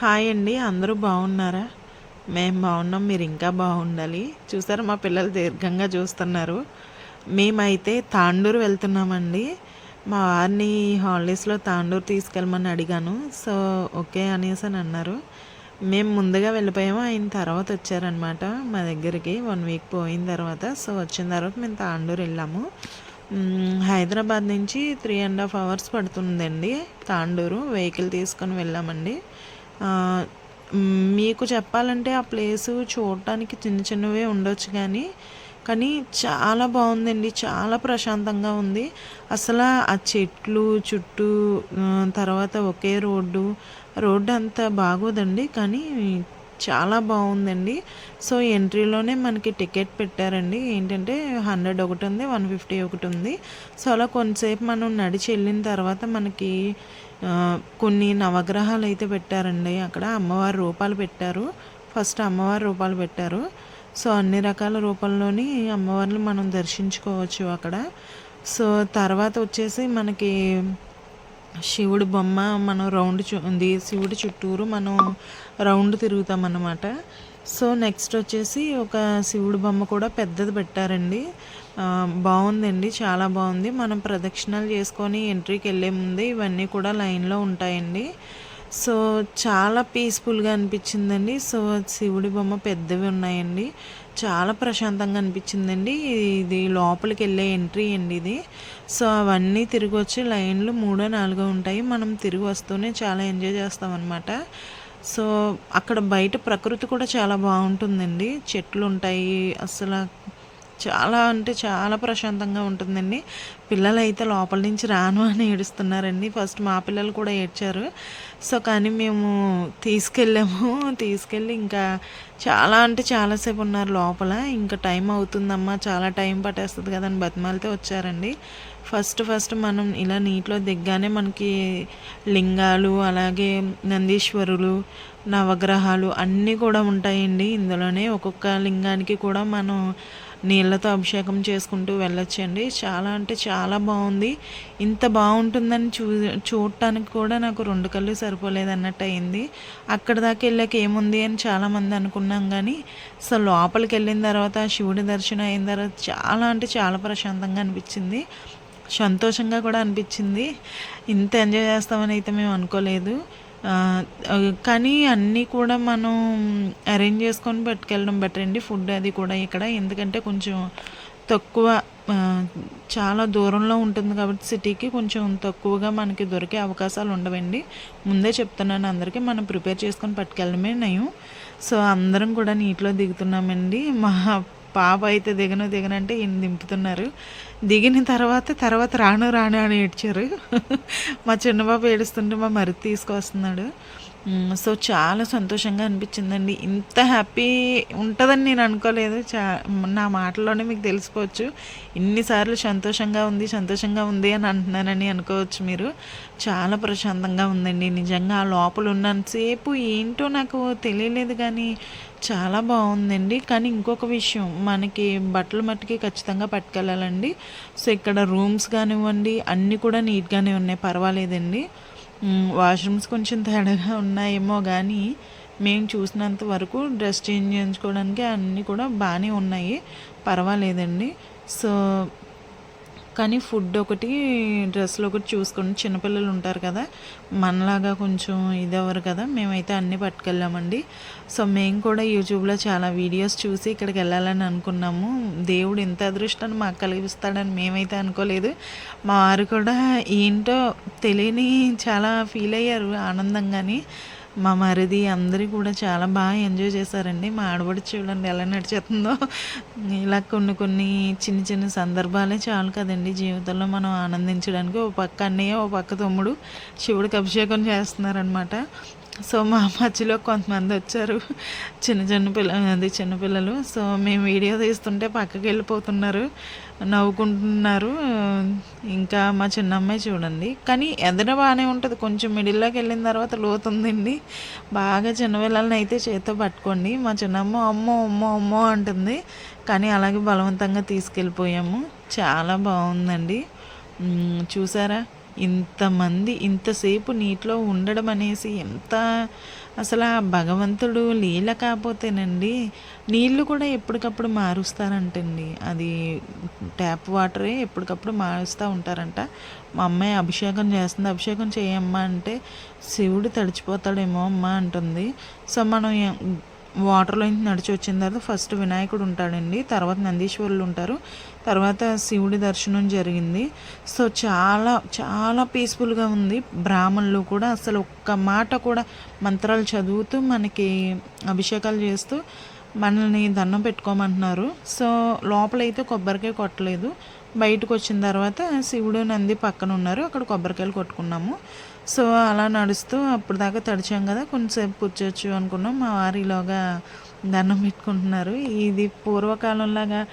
Hi అండి అందరూ బాగున్నారా? మేము బాగున్నాం మీరు ఇంకా బాగుండాలి. చూసారా మా పిల్లలు దీర్ఘంగా చూస్తున్నారు. మేమైతే తాండూరు వెళ్తున్నామండి. మా వారిని హాలిడేస్లో తాండూరు తీసుకెళ్ళమని అడిగాను. సో ఓకే అనేసి అని అన్నారు. మేము ముందుగా వెళ్ళిపోయాము ఆయన తర్వాత వచ్చారనమాట మా దగ్గరికి. వన్ వీక్ పోయిన తర్వాత సో వచ్చిన తర్వాత మేము తాండూరు వెళ్ళాము. హైదరాబాద్ నుంచి త్రీ అండ్ హాఫ్ అవర్స్ పడుతుందండి తాండూరు. వెహికల్ తీసుకొని వెళ్ళామండి. మీకు చెప్పాలంటే ఆ ప్లేస్ చూడటానికి చిన్న చిన్నవే ఉండొచ్చు కానీ కానీ చాలా బాగుందండి. చాలా ప్రశాంతంగా ఉంది. అసలు ఆ చెట్లు చుట్టూ తర్వాత ఒకే రోడ్డు రోడ్డు అంత బాగోదండి. కానీ చాలా బాగుందండి. సో ఎంట్రీలోనే మనకి టికెట్ పెట్టారండి. ఏంటంటే హండ్రెడ్ ఒకటి ఉంది వన్ ఫిఫ్టీ ఒకటి ఉంది. సో అలా కొంతసేపు మనం నడిచి వెళ్ళిన తర్వాత మనకి కొన్ని నవగ్రహాలు అయితే పెట్టారండి. అక్కడ అమ్మవారి రూపాలు పెట్టారు. ఫస్ట్ అమ్మవారి రూపాలు పెట్టారు. సో అన్ని రకాల రూపంలోని అమ్మవారిని మనం దర్శించుకోవచ్చు అక్కడ. సో తర్వాత వచ్చేసి మనకి శివుడి బొమ్మ మనం రౌండ్ చూ ఉంది. శివుడి చుట్టూరు మనం రౌండ్ తిరుగుతాం అన్నమాట సో నెక్స్ట్ వచ్చేసి ఒక శివుడు బొమ్మ కూడా పెద్దది పెట్టారండి. బాగుందండి చాలా బాగుంది. మనం ప్రదక్షిణాలు చేసుకొని ఎంట్రీకి వెళ్ళే ముందే ఇవన్నీ కూడా లైన్లో ఉంటాయండి. సో చాలా పీస్ఫుల్గా అనిపించిందండి. సో శివుడి బొమ్మ పెద్దవి ఉన్నాయండి. చాలా ప్రశాంతంగా అనిపించిందండి. ఇది లోపలికి వెళ్ళే ఎంట్రీ అండి ఇది. సో అవన్నీ తిరిగి వచ్చి లైన్లు మూడో నాలుగో ఉంటాయి. మనం తిరిగి వస్తూనే చాలా ఎంజాయ్ చేస్తాం అనమాట సో అక్కడ బయట ప్రకృతి కూడా చాలా బాగుంటుందండి. చెట్లు ఉంటాయి అసలు చాలా అంటే చాలా ప్రశాంతంగా ఉంటుందండి. పిల్లలు అయితే లోపల నుంచి రాను అని ఏడుస్తున్నారండి. ఫస్ట్ మా పిల్లలు కూడా ఏడ్చారు. సో కానీ మేము తీసుకెళ్ళాము. తీసుకెళ్ళి ఇంకా చాలా అంటే చాలాసేపు ఉన్నారు లోపల. ఇంకా టైం అవుతుందమ్మా. చాలా టైం పట్టేస్తుంది కదా అని బతిమాలితే వచ్చారండి. ఫస్ట్ ఫస్ట్ మనం ఇలా నీటిలో దిగ్గానే మనకి లింగాలు అలాగే నందీశ్వరులు నవగ్రహాలు అన్నీ కూడా ఉంటాయండి. ఇందులోనే ఒక్కొక్క లింగానికి కూడా మనం నీళ్ళతో అభిషేకం చేసుకుంటూ వెళ్ళొచ్చండి. చాలా అంటే చాలా బాగుంది. ఇంత బాగుంటుందని చూ చూడటానికి కూడా నాకు రెండు కళ్ళు సరిపోలేదు అన్నట్టు అయింది. అక్కడ దాకా వెళ్ళాక ఏముంది అని చాలామంది అనుకున్నాం కానీ సో లోపలికి వెళ్ళిన తర్వాత శివుడి దర్శనం అయిన తర్వాత చాలా అంటే చాలా ప్రశాంతంగా అనిపించింది. సంతోషంగా కూడా అనిపించింది. ఇంత ఎంజాయ్ చేస్తామని అయితే మేము అనుకోలేదు. కానీ అన్నీ కూడా మనం అరేంజ్ చేసుకొని పట్టుకెళ్ళడం బెటర్ అండి. ఫుడ్ అది కూడా ఇక్కడ. ఎందుకంటే కొంచెం తక్కువ చాలా దూరంలో ఉంటుంది కాబట్టి సిటీకి కొంచెం తక్కువగా మనకి దొరికే అవకాశాలు ఉండవండి. ముందే చెప్తున్నాను అందరికీ మనం ప్రిపేర్ చేసుకొని పట్టుకెళ్ళడమే నయం. సో అందరం కూడా నీటిలో దిగుతున్నామండి. మా పాప అయితే దిగను దిగనంటే ఈయన దింపుతున్నారు. దిగిన తర్వాత తర్వాత రాను రాను అని ఏడ్చారు. మా చిన్నబాబు ఏడుస్తుంటే మా మరిది తీసుకొస్తున్నాడు. సో చాలా సంతోషంగా అనిపించిందండి. ఇంత హ్యాపీ ఉంటుందని నేను అనుకోలేదు. చా నా మాటల్లోనే మీకు తెలిసిపోవచ్చు. ఇన్నిసార్లు సంతోషంగా ఉంది సంతోషంగా ఉంది అని అంటున్నానని అనుకోవచ్చు మీరు. చాలా ప్రశాంతంగా ఉందండి. నిజంగా ఆ లోపల ఉన్నంతసేపు ఏంటో నాకు తెలియలేదు కానీ చాలా బాగుందండి. కానీ ఇంకొక విషయం మనకి బట్టలు మట్టుకి ఖచ్చితంగా పట్టుకెళ్ళాలండి. సో ఇక్కడ రూమ్స్ కానివ్వండి అన్నీ కూడా నీట్గానే ఉన్నాయి. పర్వాలేదండి. వాష్రూమ్స్ కొంచెం తేడాగా ఉన్నాయేమో కానీ మేము చూసినంత వరకు డ్రెస్ చేంజ్ చేయించుకోవడానికి అన్నీ కూడా బాగానే ఉన్నాయి. పర్వాలేదండి. సో కానీ ఫుడ్ ఒకటి డ్రెస్సులు ఒకటి చూసుకొని చిన్నపిల్లలు ఉంటారు కదా మనలాగా కొంచెం ఇదెవరు కదా మేమైతే అన్నీ పట్టుకెళ్ళామండి. సో మేము కూడా యూట్యూబ్లో చాలా వీడియోస్ చూసి ఇక్కడికి వెళ్ళాలని అనుకున్నాము. దేవుడు ఇంత అదృష్టాన్ని మాకు కలిగిస్తాడని మేమైతే అనుకోలేదు. మా వారు కూడా ఏంటో తెలియని చాలా ఫీల్ అయ్యారు ఆనందంగాని. మా మరిది అందరూ కూడా చాలా బాగా ఎంజాయ్ చేశారండి. మా ఆడబడి చూడండి ఎలా నడిచేస్తుందో. ఇలా కొన్ని కొన్ని చిన్న చిన్న సందర్భాలే చాలు కదండి. జీవితంలో మనం ఆనందించడానికి ఓ పక్క అన్నయ్య ఓ పక్క తమ్ముడు శివుడికి అభిషేకం చేస్తున్నారనమాట సో మా మధ్యలో కొంతమంది వచ్చారు. చిన్న చిన్న పిల్ల అది చిన్నపిల్లలు సో మేము వీడియో తీస్తుంటే పక్కకి వెళ్ళిపోతున్నారు. నవ్వుకుంటున్నారు. ఇంకా మా చిన్న అమ్మాయి చూడండి. కానీ ఎదర బాగానే ఉంటుంది. కొంచెం మిడిల్లోకి వెళ్ళిన తర్వాత లోతుందండి. బాగా చిన్నపిల్లలని అయితే చేతితో పట్టుకోండి. మా చిన్నమ్మ అమ్మో అమ్మో అమ్మో అంటుంది. కానీ అలాగే బలవంతంగా తీసుకెళ్ళిపోయాము. చాలా బాగుందండి. చూసారా? ఇంతమంది ఇంతసేపు నీటిలో ఉండడం అనేసి ఎంత అసలు ఆ భగవంతుడు లీల కాకపోతేనండి నీళ్ళు కూడా ఎప్పటికప్పుడు మారుస్తారంటండి. అది ట్యాప్ వాటరే ఎప్పటికప్పుడు మారుస్తూ ఉంటారంట. మా అమ్మాయి అభిషేకం చేస్తుంది అభిషేకం చేయమ్మా అంటే శివుడు తడిచిపోతాడేమో అమ్మ అంటుంది. సో మనం వాటర్లో నుంచి నడిచి వచ్చిన తర్వాత ఫస్ట్ వినాయకుడు ఉంటాడండి తర్వాత నందీశ్వరులు ఉంటారు తర్వాత శివుడి దర్శనం జరిగింది. సో చాలా చాలా పీస్ఫుల్గా ఉంది. బ్రాహ్మణులు కూడా అసలు ఒక్క మాట కూడా మంత్రాలు చదువుతూ మనకి అభిషేకాలు చేస్తూ మనల్ని దండం పెట్టుకోమంటున్నారు. సో లోపలైతే కొబ్బరికాయ కొట్టలేదు. బయటకు వచ్చిన తర్వాత శివుడు నంది పక్కన ఉన్నారు అక్కడ కొబ్బరికాయలు కొట్టుకున్నాము. సో అలా నడుస్తూ అప్పుడు దాకా తడిచాం కదా. కొంచెంసేపు కూర్చోవచ్చు అనుకున్నాం. మా వారిలోగా దండం పెట్టుకుంటున్నారు. ఇది పూర్వకాలంలాగా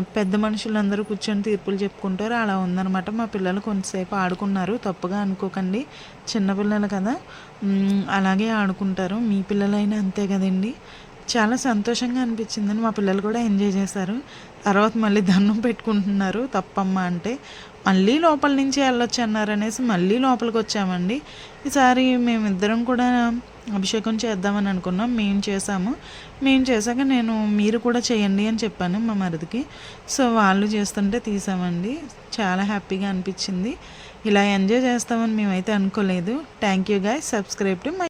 పెద్ద మనుషులందరూ కూర్చొని తీర్పులు చెప్పుకుంటారు. అలా ఉందన్నమాట. మా పిల్లలు కొంతసేపు ఆడుకున్నారు. తప్పుగా అనుకోకండి. చిన్నపిల్లలు కదా. అలాగే ఆడుకుంటారు. మీ పిల్లలైనా అంతే కదండి. చాలా సంతోషంగా అనిపించిందని మా పిల్లలు కూడా ఎంజాయ్ చేశారు. తర్వాత మళ్ళీ దండం పెట్టుకుంటున్నారు తప్పమ్మ అంటే. మళ్ళీ లోపల నుంచి వెళ్ళొచ్చు అన్నారు అనేసి మళ్ళీ లోపలికి వచ్చామండి. ఈసారి మేమిద్దరం కూడా అభిషేకం చేద్దామని అనుకున్నాం. మేము చేసాము మేము చేశాక నేను మీరు కూడా చేయండి అని చెప్పాను మా మరిదికి. సో వాళ్ళు చేస్తుంటే తీసామండి. చాలా హ్యాపీగా అనిపించింది. ఇలా ఎంజాయ్ చేస్తామని మేమైతే అనుకోలేదు. Thank you guy subscribe to my